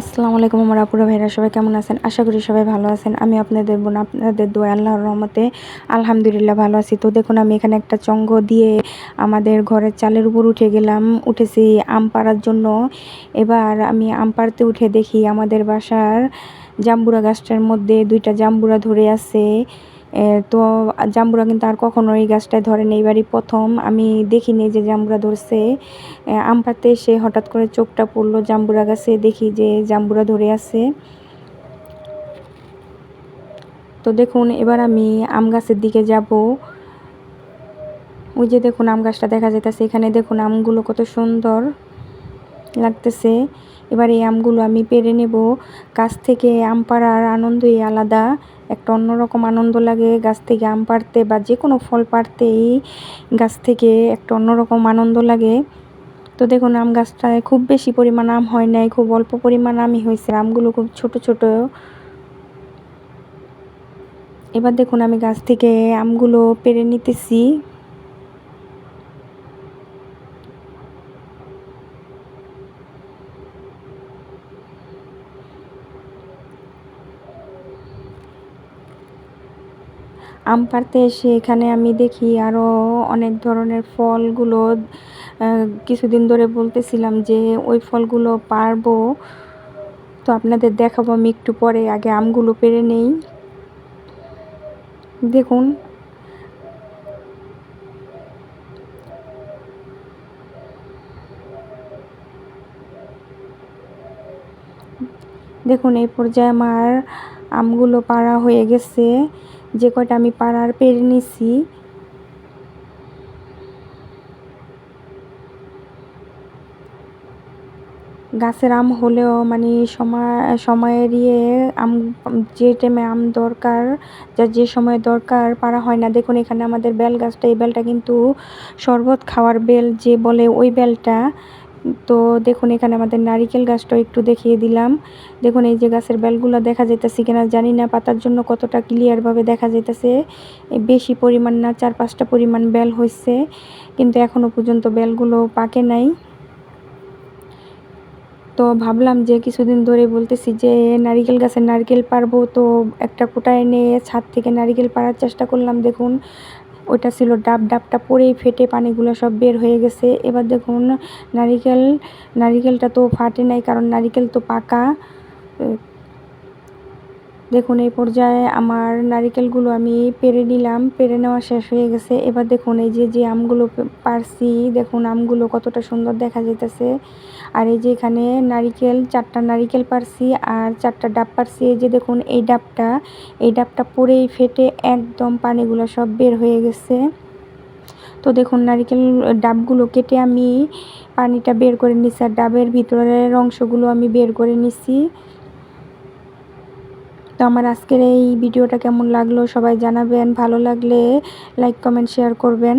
আসসালামু আলাইকুম আমার আপুরা ভাইরা, সবাই কেমন আছেন? আশা করি সবাই ভালো আছেন। আমি আপনাদের বোন, আপনাদের দোয়া আল্লাহর রহমতে আলহামদুলিল্লাহ ভালো আছি। তো দেখুন, আমি এখানে একটা চঙ্গ দিয়ে আমাদের ঘরের চালের উপর উঠে গেলাম। উঠেছি আম পাড়ার জন্য। এবার আমি আম পাড়তে উঠে দেখি আমাদের বাসার জাম্বুরা গাছটার মধ্যে দুইটা জাম্বুরা ধরে আছে। তো জাম্বুরা কিন্তু আর কখনো এই গাছটায় ধরেনি এবারই প্রথম আমি দেখিনি যে জাম্বুরা ধরছে। আম পাতে এসে হঠাৎ করে চোখটা পড়ল জাম্বুরা গাছে। দেখি যে জাম্বুরা ধরে আছে। তো দেখুন, এবার আমি আম গাছের দিকে যাব। ওই যে দেখুন, আম গাছটা দেখা যাইতেছে। এখানে দেখুন, আমগুলো কত সুন্দর। লাগতেছে। এবার এই আমগুলো আমি পেরে নেব। গাছ থেকে আম পাড়ার আনন্দই আলাদা। একটা অন্যরকম আনন্দ লাগে গাছ থেকে আম পাড়তে বা যে কোনো ফল পাড়তেই গাছ থেকে একটা অন্যরকম আনন্দ লাগে। তো দেখুন, আম গাছটায় খুব বেশি পরিমাণ আম হয় নাই, খুব অল্প পরিমাণ আমই হয়েছে। আমগুলো খুব ছোট ছোট। এবার দেখুন, আমি গাছ থেকে আমগুলো পেরে নিতেছি। আম পাড়তে এসে এখানে আমি দেখি আরও অনেক ধরনের ফলগুলো কিছুদিন ধরে বলতেছিলাম যে ওই ফলগুলো পারব। তো আপনাদের দেখাবো আমি একটু পরে, আগে আমগুলো পেরে নেই। দেখুন। দেখুন, এই পর্যায়ে আমার আমগুলো পাড়া হয়ে গেছে। যে কয়টা আমি পাড়ার পেরে নিছি। গাছের আম হলেও মানে সময় সময়ের ইয়ে আম, যে টাইমে আম দরকার, যা যে সময় দরকার পারা হয় না। দেখুন, এখানে আমাদের বেল গাছটা, এই বেলটা কিন্তু শরবত খাওয়ার বেল যে বলে, ওই বেলটা তো দেখুন, এখানে আমাদের নারিকেল গাছটাও একটু দেখিয়ে দিলাম। দেখুন, এই যে গাছের বেলগুলো দেখা যাইতেছে কিনা জানি না, পাতার জন্য কতটা ক্লিয়ারভাবে দেখা যাইতেছে। বেশি পরিমাণ না, চার পাঁচটা পরিমাণ বেল হয়েছে কিন্তু এখনও পর্যন্ত বেলগুলো পাকে নাই। তো ভাবলাম যে কিছুদিন ধরে বলতেছি যে, নারিকেল গাছের নারকেল পারব, তো একটা কোটা এনে ছাদ থেকে নারিকেল পাড়ার চেষ্টা করলাম। দেখুন ওইটা ছিল ডাব ডাবটা পরেই ফেটে পানিগুলো সব বের হয়ে গেছে। এবার দেখুন, নারিকেল, নারিকেলটা তো ফাটে নাই, কারণ নারিকেল তো পাকা। দেখুন, এই পর্যায়ে আমার নারিকেলগুলো আমি পেরে নিলাম। পেরে নেওয়া শেষ হয়ে গেছে। এবার দেখুন, এই যে যে আমগুলো পারছি, দেখুন আমগুলো কতটা সুন্দর দেখা যেতেছে আর এই যে, এখানে নারিকেল, চারটা নারিকেল পারছি আর চারটা ডাব পারছি। এই যে, দেখুন, এই ডাবটা এই ডাবটা পরেই ফেটে একদম পানিগুলো সব বের হয়ে গেছে। তো দেখুন, নারিকেল ডাবগুলো কেটে আমি পানিটা বের করে নিচ্ছি আর ডাবের ভিতরের অংশগুলো আমি বের করে নিচ্ছি তো আমার আজকের এই ভিডিওটা কেমন লাগল? সবাই জানাবেন। ভালো লাগলে লাইক কমেন্ট শেয়ার করবেন।